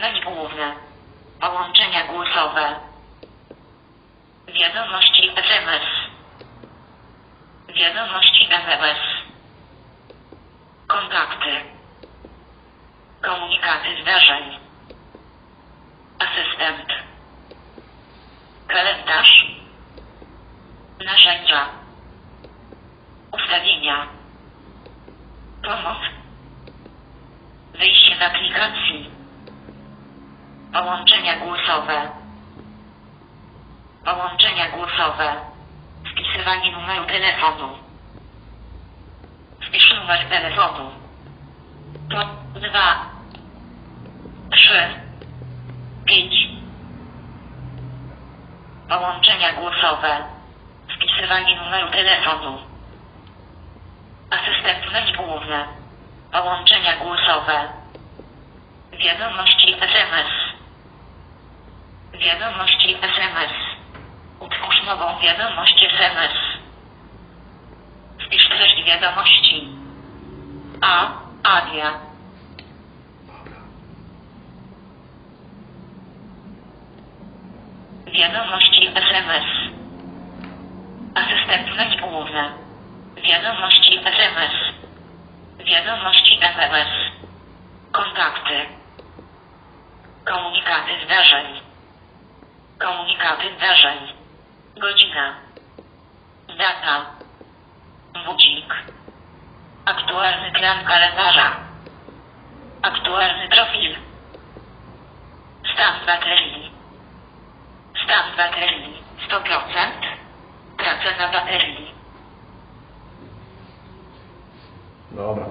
Menu główne. Połączenia głosowe. Wiadomości SMS. Wiadomości MMS. Kontakty. Komunikaty zdarzeń. Asystent. Kalendarz. Narzędzia. Ustawienia. Pomoc. Wyjście z aplikacji. Połączenia głosowe. Połączenia głosowe. Wpisywanie numeru telefonu. Wpisz numer telefonu. To dwa, trzy, pięć. Połączenia głosowe. Wpisywanie numeru telefonu. Asystent menu główne. Połączenia głosowe. Wiadomości SMS. Wiadomości SMS. Utwórz nową wiadomość SMS. Wpisz treść wiadomości. A. Adia. Wiadomości SMS. Asystent menu główne. Wiadomości SMS. Wiadomości MMS. Kontakty. Komunikaty zdarzeń. Komunikaty zdarzeń. Godzina. Data. Budzik. Aktualny plan kalendarza. Aktualny profil. Stan baterii. Stan baterii 100%. Praca na baterii. Dobra.